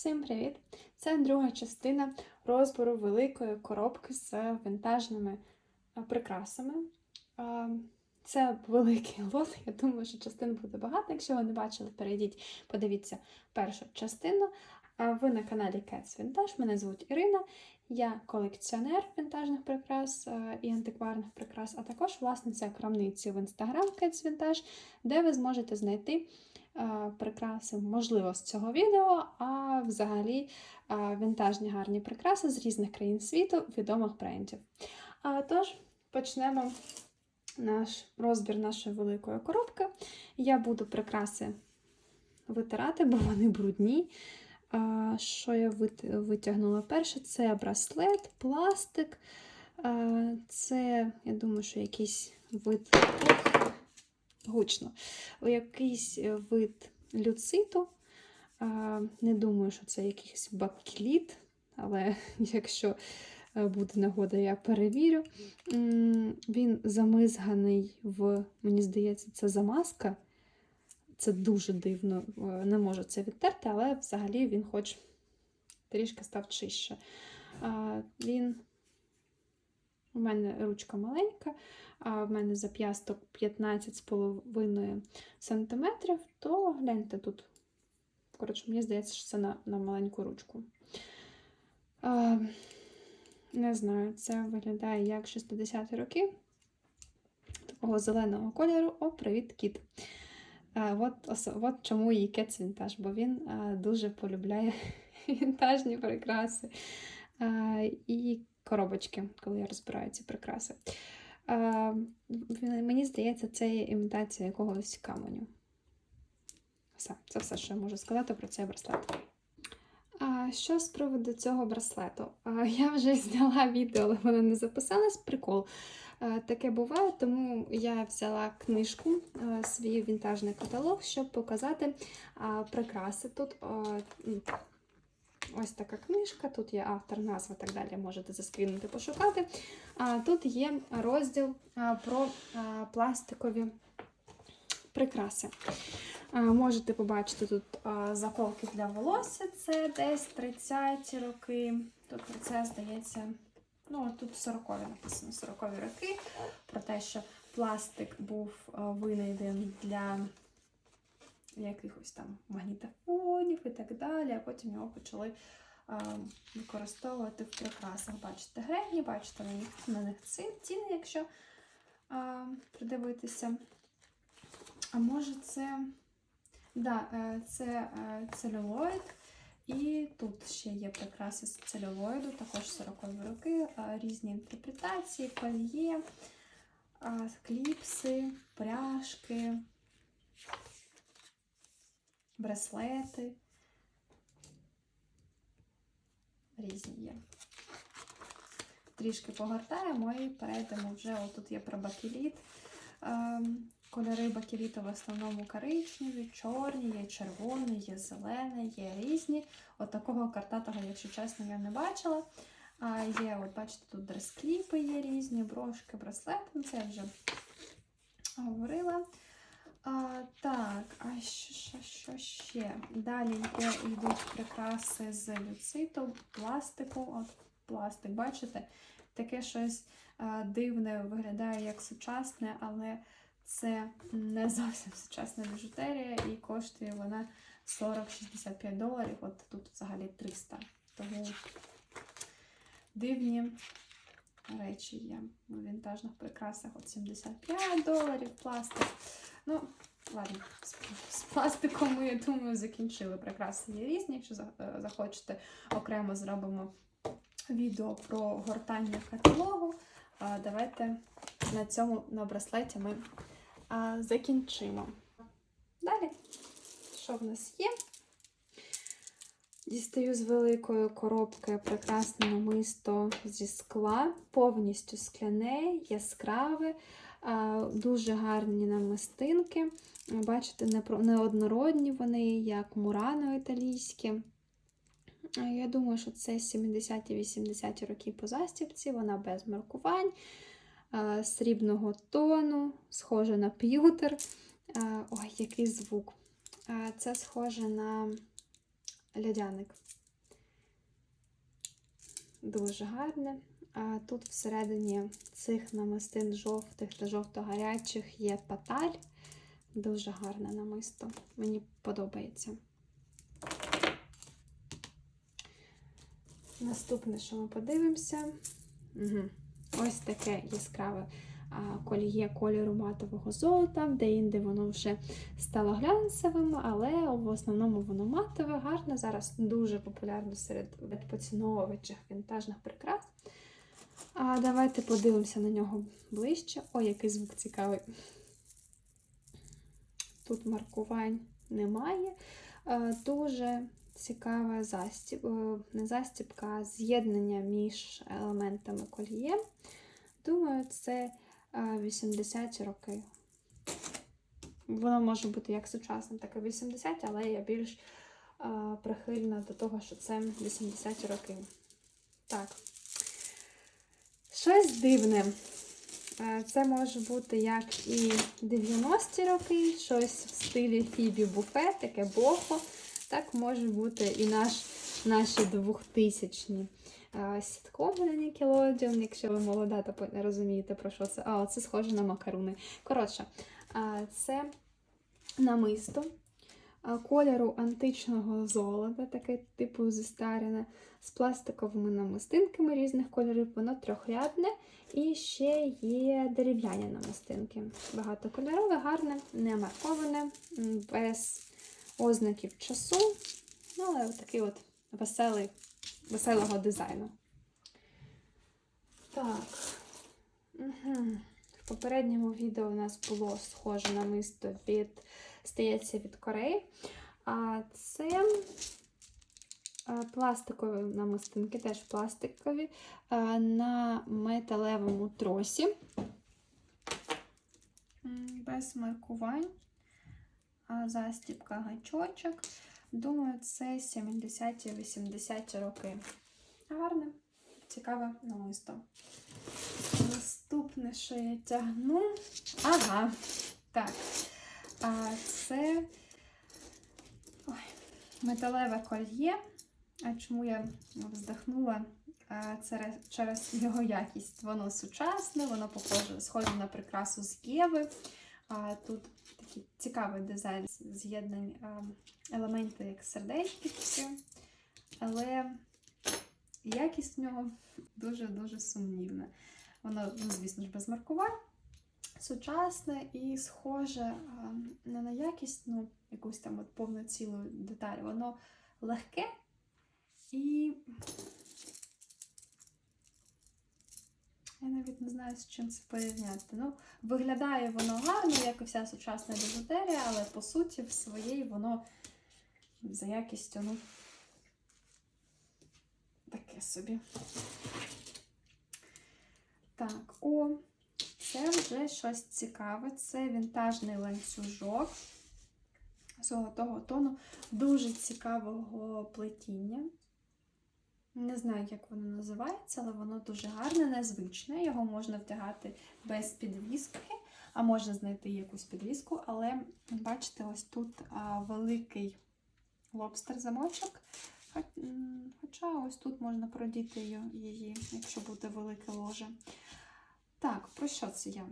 Всім привіт! Це друга частина розбору великої коробки з вінтажними е, прикрасами. Це великий лот. Я думаю, що частин буде багато. Якщо ви не бачили, перейдіть, подивіться першу частину. Ви на каналі Cats Vintage. Мене звуть Ірина. Я колекціонер вінтажних прикрас е, і антикварних прикрас, а також власниця крамниці в Instagram Cats Vintage, де ви зможете знайти прикраси, можливо, з цього відео, а взагалі е, вінтажні гарні прикраси з різних країн світу, відомих брендів. Тож, почнемо наш розбір нашої великої коробки. Я буду прикраси витирати, бо вони брудні. Що я витягнула перше? Це браслет, пластик. Це, я думаю, що якийсь вид гучно. Якийсь е, вид люциту. Не думаю, що це якийсь бакеліт, але якщо е, буде нагода, я перевірю. Він замизганий в, мені здається, це замазка. Це дуже дивно, е, не можу це відтерти, але взагалі він хоч трішки став чище. Він у мене ручка маленька, а в мене зап'ясток 15,5 см, то гляньте тут. Коротше, мені здається, що це на, на маленьку ручку. А, не знаю, це виглядає як 60-ті роки. Такого зеленого кольору. О, привіт, кіт. А, от, от чому її кец вінтаж, бо він а, дуже полюбляє вінтажні прикраси а, і коробочки, коли я розбираю ці прикраси. А, мені здається, це є імітація якогось каменю. Все, це все, що я можу сказати про цей браслет. А що з приводу цього браслету? А, я вже зняла відео, але воно не записалось. Прикол. Е, Таке буває, тому я взяла книжку, е, свій вінтажний каталог, щоб показати а, прикраси. Тут м, ось така книжка, тут є автор, назва і так далі, можете заскрінути, пошукати. А тут є розділ про пластикові прикраси. Можете побачити тут заколки для волосся, це десь 30-ті роки. Тут про це здається. Ну, тут 40-ві написано 40-ві роки, про те, що пластик був винайден для якихось там магнітофонів і так далі, а потім його почали використовувати в прикрасах. Бачите гребні, бачите на них, на них ці- ціни, якщо а, придивитися. А може це. Да, е, це е, целюлоїд. І тут ще є прикраси з целюлоїду, також 40-ві роки, різні інтерпретації, кольє, кліпси, пряжки, браслети. Різні є. Трішки погортаємо і перейдемо вже. Отут є про бакеліт. Ем, Кольори бакеліту в основному коричневі, чорні, є червоний, є зелений, є різні. От такого картатого, якщо чесно, я не бачила. А є, от бачите, тут дрес-кліпи є різні, брошки, браслети. Ну, Це я вже говорила. А, так, а що, що, що ще? Далі є, йдуть прикраси з люциту, пластику. От пластик, бачите? Таке щось а, дивне виглядає як сучасне, але це не зовсім сучасна біжутерія і коштує вона 40-65 доларів. От тут взагалі 300. Тому дивні речі є у вінтажних прикрасах. От 75 доларів пластик. Ну, ладно, з, пластиком я думаю, закінчили. Прикраси є різні. Якщо е, захочете, окремо зробимо відео про гортання каталогу. Давайте на цьому на браслеті ми закінчимо. Далі, що в нас є? Дістаю з великої коробки прекрасне намисто зі скла, повністю скляне, яскраве, дуже гарні намистинки. Бачите, неоднородні вони, як мурано італійські. Я думаю, що це 70-80 роки по застібці, вона без маркувань, срібного тону, схожа на п'ютер. Ой, який звук. Це схоже на льодяник. Дуже гарне. А тут всередині цих намистин жовтих та жовто-гарячих є паталь. Дуже гарне намисто. Мені подобається. Наступне, що ми подивимося. Угу. Ось таке яскраве кольє кольору матового золота, де-інде воно вже стало глянцевим, але в основному воно матове, гарне. Зараз дуже популярно серед поціновувачів вінтажних прикрас. А давайте подивимося на нього ближче. Ой, який звук цікавий. Тут маркувань немає. Е, Дуже цікава застіб... е, не застібка, а з'єднання між елементами кольє. Думаю, це 80-ті роки. Воно може бути як сучасним, так і 80-ті, але я більш е, прихильна до того, що це 80-ті роки. Так. Щось дивне. Це може бути як і 90-ті роки, щось в стилі Фібі Буфе, таке бохо. Так може бути і наш, наші 2000-ні сіткоми на Nickelodeon, якщо ви молода, то не розумієте, про що це. А, це схоже на макаруни. Коротше, це намисто кольору античного золота, таке типу зістарене, з пластиковими намистинками різних кольорів, воно трьохрядне. І ще є дерев'яні намистинки. Багатокольорове, гарне, не марковане, без ознаків часу. Ну, але такий от веселий, веселого дизайну. Так. Угу. В попередньому відео у нас було схоже намисто від, здається, від Кореї. А це е, пластикові намистинки, теж пластикові, е, на металевому тросі. Без маркувань. А Застібка гачочок. Думаю, це 70-80 роки. Гарне, цікаве намисто. Наступне, що я тягну. Ага. Так. А це Ой, металеве кольє. А чому я вздихнула? А, Це через його якість. Воно сучасне, воно похоже, схоже на прикрасу з Єви. А, Тут такий цікавий дизайн з'єднань а, елементів як сердечки. Але якість в нього дуже-дуже сумнівна. Воно, ну, звісно ж, без маркувань, сучасне і схоже не на якість, ну, якусь там от повноцілу деталь. Воно легке і. Я навіть не знаю, з чим це порівняти. Ну, виглядає воно гарно, як і вся сучасна біжутерія, але по суті в своїй воно за якістю, ну, таке собі. Так, о, це вже щось цікаве. Це вінтажний ланцюжок золотого тону, дуже цікавого плетіння. Не знаю, як воно називається, але воно дуже гарне, незвичне. Його можна вдягати без підвіски, а можна знайти якусь підвіску. Але бачите, ось тут а, великий лобстер-замочок. Хоча ось тут можна продіти її, якщо буде велике ложе. Так, про що це я?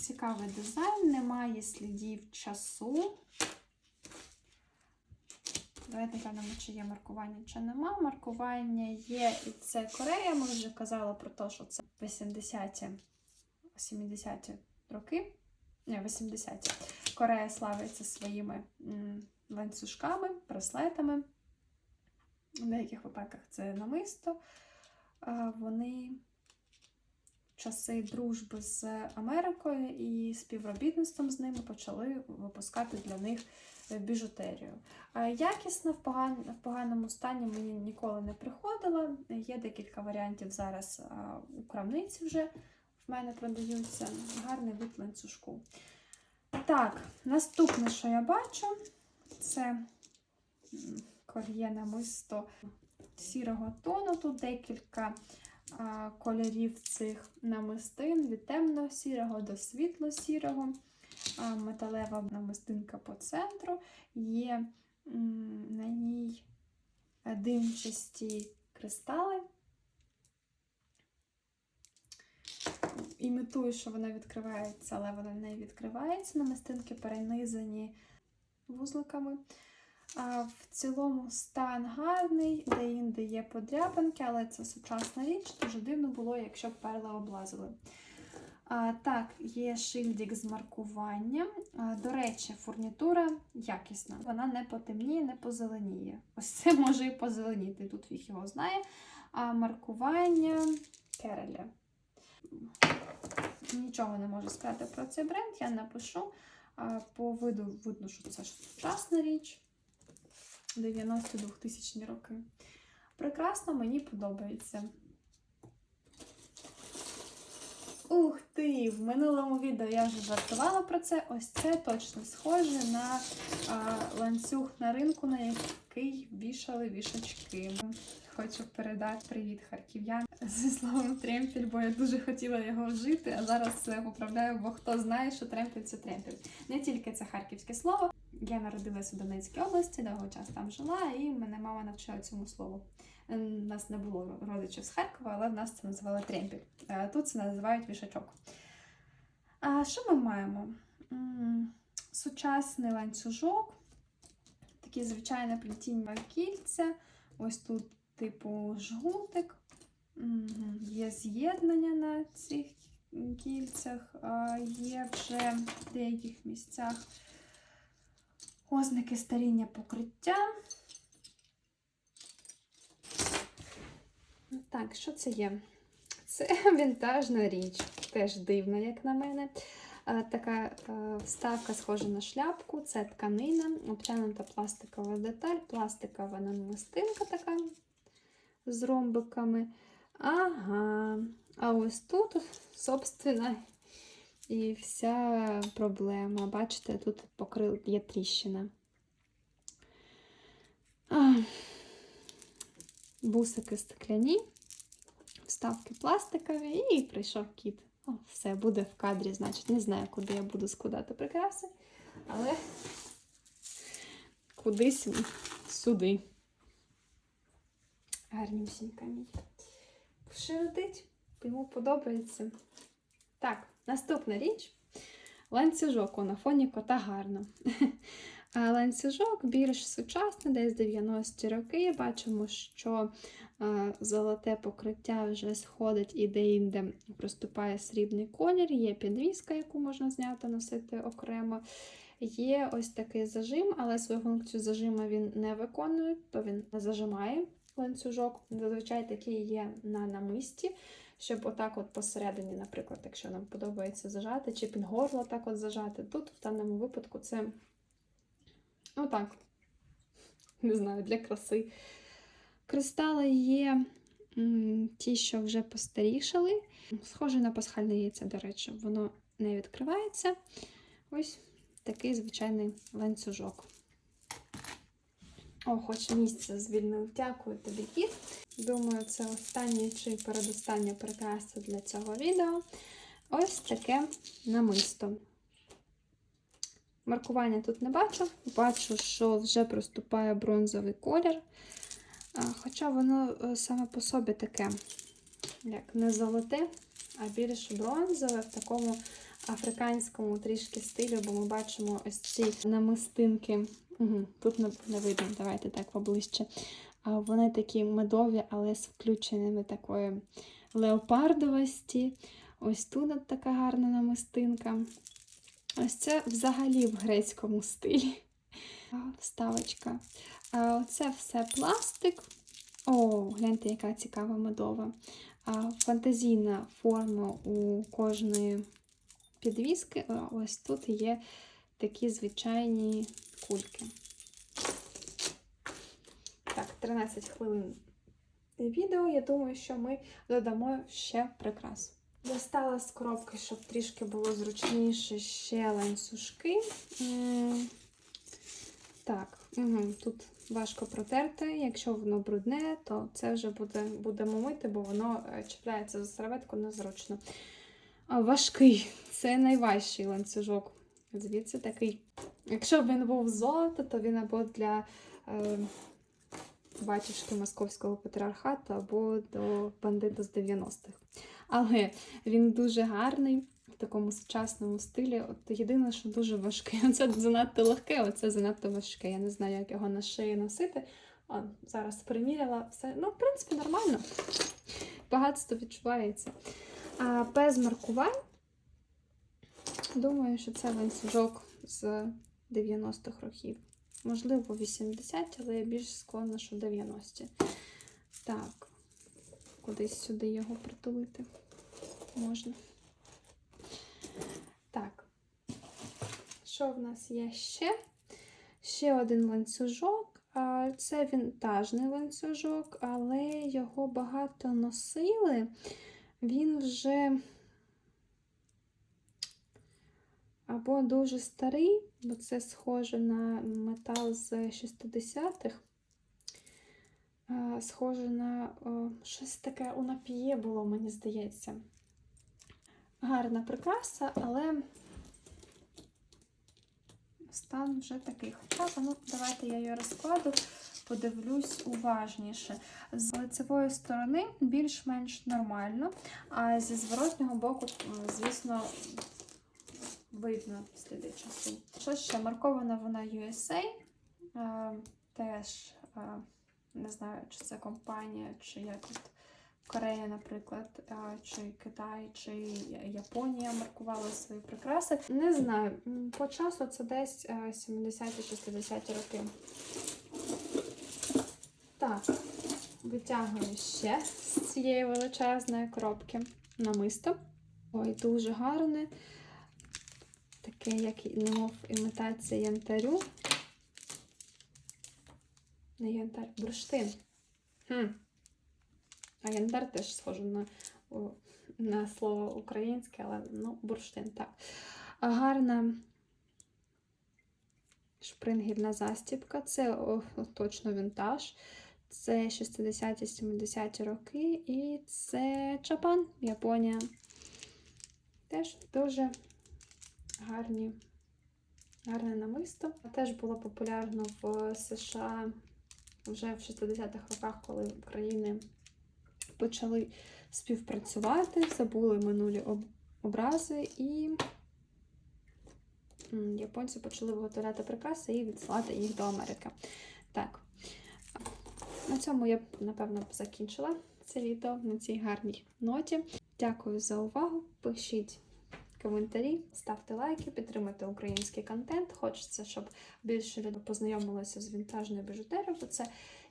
Цікавий дизайн, немає слідів часу. Давайте глянемо, чи є маркування, чи нема. Маркування є, і це Корея. Ми вже казали про те, що це 80-ті, 70-ті роки. Ні, 80-ті. Корея славиться своїми ланцюжками, браслетами. В деяких випадках це намисто. Вони часи дружби з Америкою і співробітництвом з ними почали випускати для них е, біжутерію. А Якісно в, поган... в поганому стані мені ніколи не приходило. Є декілька варіантів зараз у крамниці вже в мене продаються. Гарний вид ланцюжку. Так, наступне, що я бачу, це м, кольє намисто сірого тону. Тут декілька кольорів цих намистин від темно-сірого до світло-сірого. Металева намистинка по центру. Є на ній димчасті кристали. Імітую, що вона відкривається, але вона не відкривається. Намистинки перенизані вузликами. А в цілому стан гарний, де-інде є подряпинки, але це сучасна річ. Дуже дивно було, якщо б перла облазили. А, так, є шильдик з маркуванням. А, до речі, фурнітура якісна. Вона не потемніє, не позеленіє. Ось це може і позеленіти, тут фіг його знає. А маркування Кереля. Нічого не можу сказати про цей бренд, я напишу. А, по виду видно, що це сучасна річ. 92 тисячні роки. Прекрасно, мені подобається. Ух ти! В минулому відео я вже жартувала про це. Ось це точно схоже на а, ланцюг на ринку, на який вішали вішачки. Хочу передати привіт харків'ян зі словом тремпіль, бо я дуже хотіла його вжити, а зараз поправляю, бо хто знає, що тремпіль це тремпіль. Не тільки це харківське слово. Я народилася в Донецькій області, довго час там жила, і мене мама навчила цьому слову. У нас не було родичів з Харкова, але в нас це називали тремпіль. Е, Тут це називають вішачок. А що ми маємо? Сучасний ланцюжок, такі звичайне плетіння кільця. Ось тут, типу, жгутик. Є з'єднання на цих кільцях, є вже в деяких місцях ознаки старіння покриття. Так, що це є? Це вінтажна річ, теж дивна, як на мене. Така вставка схожа на шляпку, це тканина, обтянута пластикова деталь, пластикова намистинка така з ромбиками. Ага. А ось тут, собственно, і вся проблема. Бачите, тут покрил є тріщина. А, Бусики стекляні, вставки пластикові, і прийшов кіт. О, все, буде в кадрі, значить, не знаю, куди я буду складати прикраси, але кудись сюди. Гарнюсінька мій. Широтить, йому подобається. Так, наступна річ. Ланцюжок на фоні кота гарно. А ланцюжок більш сучасний, десь 90-ті роки. Бачимо, що золоте покриття вже сходить і де-інде проступає срібний колір, є підвіска, яку можна зняти, носити окремо. Є ось такий зажим, але свою функцію зажима він не виконує, то він зажимає ланцюжок. Зазвичай такий є на намисті, щоб отак от посередині, наприклад, якщо нам подобається зажати, чи під горло так от зажати. Тут в даному випадку це отак. Не знаю, для краси. Кристали є ті, що вже постарішали. Схоже на пасхальне яйце, до речі, воно не відкривається. Ось такий звичайний ланцюжок. О, хоч місце звільнив. Дякую тобі, кіт. Думаю, це останнє чи передостання прикраса для цього відео. Ось таке намисто. Маркування тут не бачу. Бачу, що вже проступає бронзовий колір. Хоча воно е, саме по собі таке, як не золоте, а більш бронзове в такому африканському трішки стилю, бо ми бачимо ось ці намистинки. Тут не, видно, давайте так поближче. Вони такі медові, але з включеними такої леопардовості. Ось тут така гарна намистинка. Ось це взагалі в грецькому стилі. Вставочка. А оце все пластик. О, гляньте, яка цікава медова. Фантазійна форма у кожної підвіски. Ось тут є такі звичайні кульки. Так, 13 хвилин відео. Я думаю, що ми додамо ще прикрас. Достала з коробки, щоб трішки було зручніше ще ланцюжки. Так, угу, тут важко протерти. Якщо воно брудне, то це вже буде, будемо мити, бо воно е, чіпляється за серветку незручно. Важкий. Це найважчий ланцюжок. Звідси такий. Якщо б він був золото, то він або для е, батюшки московського патріархату або до бандита з 90-х. Але він дуже гарний в такому сучасному стилі. От єдине, що дуже важкий. Оце занадто легке, оце занадто важке. Я не знаю, як його на шиї носити. О, зараз приміряла все. Ну, в принципі, нормально. Багатство відчувається. А без маркувань. Думаю, що це ланцюжок з 90-х років. Можливо, 80, але я більш склонна, що 90-ті. Так, кудись сюди його притулити можна. Так, що в нас є ще? Ще один ланцюжок. Це вінтажний ланцюжок, але його багато носили. Він вже або дуже старий, бо це схоже на метал з 60-х. Схоже на щось таке у напіє було, мені здається. Гарна прикраса, але стан вже такий. Хоча, ну, давайте я її розкладу, подивлюсь уважніше. З лицевої сторони більш-менш нормально, а зі зворотнього боку, звісно, видно сліди часу. Що ще маркована вона USA, е, теж е, не знаю, чи це компанія, чи як от Корея, наприклад, е, чи Китай, чи Японія маркували свої прикраси. Не знаю, по часу це десь е, 70-60 роки. Так, витягую ще з цієї величезної коробки намисто. Ой, дуже гарне. Таке, як немов імітація янтарю. Не янтар, бурштин. Хм. А янтар теж схоже на, на слово українське, але ну, бурштин, так. Гарна шпрингільна застібка. Це о, точно вінтаж. Це 60-70 роки. І це Чапан, Японія. Теж дуже гарні, гарне намисто. Теж було популярно в США вже в 60-х роках, коли країни почали співпрацювати, забули минулі образи, і японці почали виготовляти прикраси і відсилати їх до Америки. Так, на цьому я напевно, закінчила це відео на цій гарній ноті. Дякую за увагу. Пишіть коментарі, ставте лайки, підтримуйте український контент. Хочеться, щоб більше людей познайомилося з вінтажною біжутерією, бо це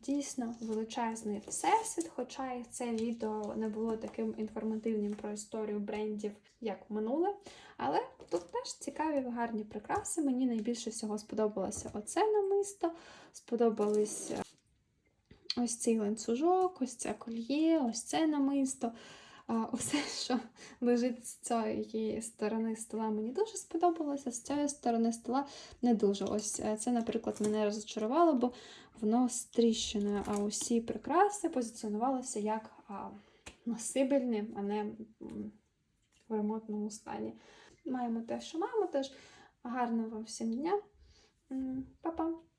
дійсно величезний всесвіт. Хоча і це відео не було таким інформативним про історію брендів, як минуле. Але тут теж цікаві гарні прикраси. Мені найбільше всього сподобалося оце намисто, сподобались ось цей ланцюжок, ось це кольє, ось це намисто. Усе, що лежить з цієї сторони стола, мені дуже сподобалося, з цієї сторони стола не дуже. Ось е, це, наприклад, мене розчарувало, бо воно з тріщиною, а усі прикраси позиціонувалися як носибельні, а не в ремонтному стані. Маємо те, що маємо, тож гарного вам всім дня. Па-па!